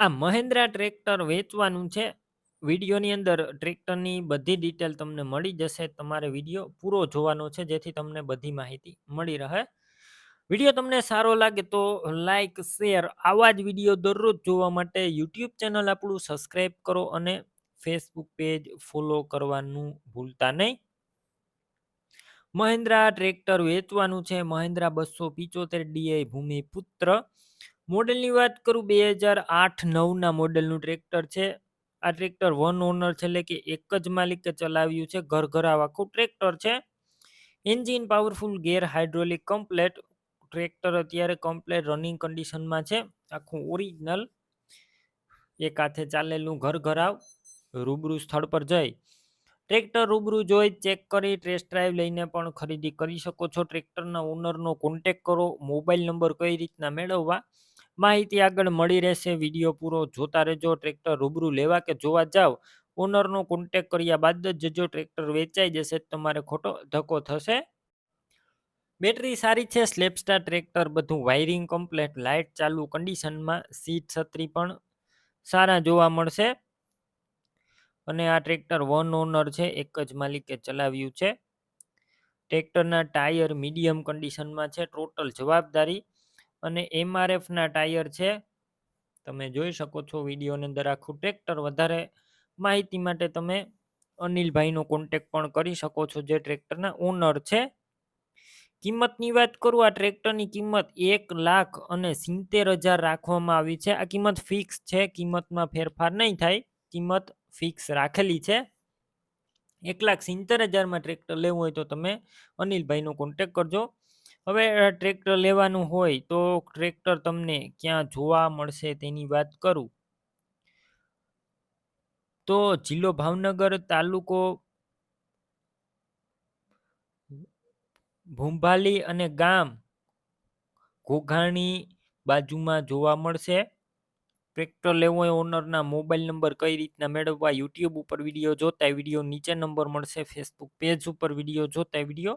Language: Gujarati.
આ મહેન્દ્રા ટ્રેક્ટર વેચવાનું છે. વિડીયોની અંદર ટ્રેક્ટરની બધી ડિટેલ તમને મળી જશે. તમારે વીડિયો પૂરો જોવાનો છે જેથી તમને બધી માહિતી મળી રહે. વીડિયો તમને સારો લાગે તો લાઈક, શેર આવા જ વીડિયો દરરોજ જોવા માટે યુટ્યુબ ચેનલ આપણું સબસ્ક્રાઈબ કરો અને ફેસબુક પેજ ફોલો કરવાનું ભૂલતા નહીં. મહેન્દ્રા ટ્રેક્ટર વેચવાનું છે. મહેન્દ્રા બસો પિચોતેર ડીઆઈ ભૂમિપુત્ર મોડેલની વાત કરું, બે હજાર આઠ નવના મોડેલનું ટ્રેક્ટર છે. આ ટ્રેક્ટર વન ઓનર છે, એટલે કે એક જ માલિકે ચલાવ્યું છે. ઘર ઘરાવ આખું ટ્રેક્ટર છે. Engine powerful gear hydraulic complete tractor અત્યારે કમ્પ્લેટ રનિંગ કન્ડિશનમાં છે. આખું ઓરિજિનલ એક હાથે ચાલેલું ઘર ઘરાવ રૂબરૂ સ્થળ પર જઈ ટ્રેક્ટર રૂબરૂ જોઈ, ચેક કરી ટેસ્ટ ડ્રાઈવ લઈને પણ ખરીદી કરી શકો છો ટ્રેક્ટરના ઓનરનો કોન્ટેક કરો મોબાઈલ નંબર કઈ રીતના મેળવવા માહિતી આગળ મળી રહેશે. વીડિયો પૂરો જોતા રહેજો. ટ્રેક્ટર રૂબરૂ લેવા કે જોવા જાવ? ઓનરનો કોન્ટેક કર્યા બાદ જ જજો ટ્રેક્ટર વેચાઈ જશે તમારે ખોટો ધક્કો થશે. બેટરી સારી છે. સ્લેપસ્ટાર ટ્રેક્ટર બધું વાયરિંગ કમ્પ્લેટ લાઇટ ચાલુ કન્ડિશનમાં સીટ છત્રી પણ સારા જોવા મળશે. અને આ ટ્રેક્ટર વન ઓનર છે. એક જ માલિકે ચલાવ્યું છે. ટ્રેક્ટરના ટાયર મીડિયમ કન્ડિશનમાં છે. ટોટલ જવાબદારી અને એમઆરએફના ટાયર છે. તમે જોઈ શકો છો વિડીયોની અંદર આખું ટ્રેક્ટર વધારે માહિતી માટે તમે અનિલભાઈનો કોન્ટેક પણ કરી શકો છો જે ટ્રેક્ટરના ઓનર છે. કિંમતની વાત કરું, આ ટ્રેક્ટરની કિંમત એક લાખ અને સિત્તેર હજાર રાખવામાં આવી છે. આ કિંમત ફિક્સ છે, કિંમતમાં ફેરફાર નહીં થાય, કિંમત ફિક્સ રાખેલી છે. એક લાખ સિત્તેર હજારમાં ટ્રેક્ટર લેવું હોય તો તમે અનિલભાઈનો કોન્ટેક કરજો. હવે ટ્રેક્ટર લેવાનું હોય તો ટ્રેક્ટર તમને ક્યાં જોવા મળશે તેની વાત કરું? તો જિલ્લો ભાવનગર તાલુકો ભૂંભાલી અને ગામ ઘોઘાણી બાજુમાં જોવા મળશે. ટ્રેક્ટર લેવો હોય ઓનરના મોબાઈલ નંબર કઈ રીતના મેળવવા યુટ્યુબ ઉપર વીડિયો જોતા વીડિયો નીચે નંબર મળશે, ફેસબુક પેજ ઉપર વીડિયો જોતા વીડિયો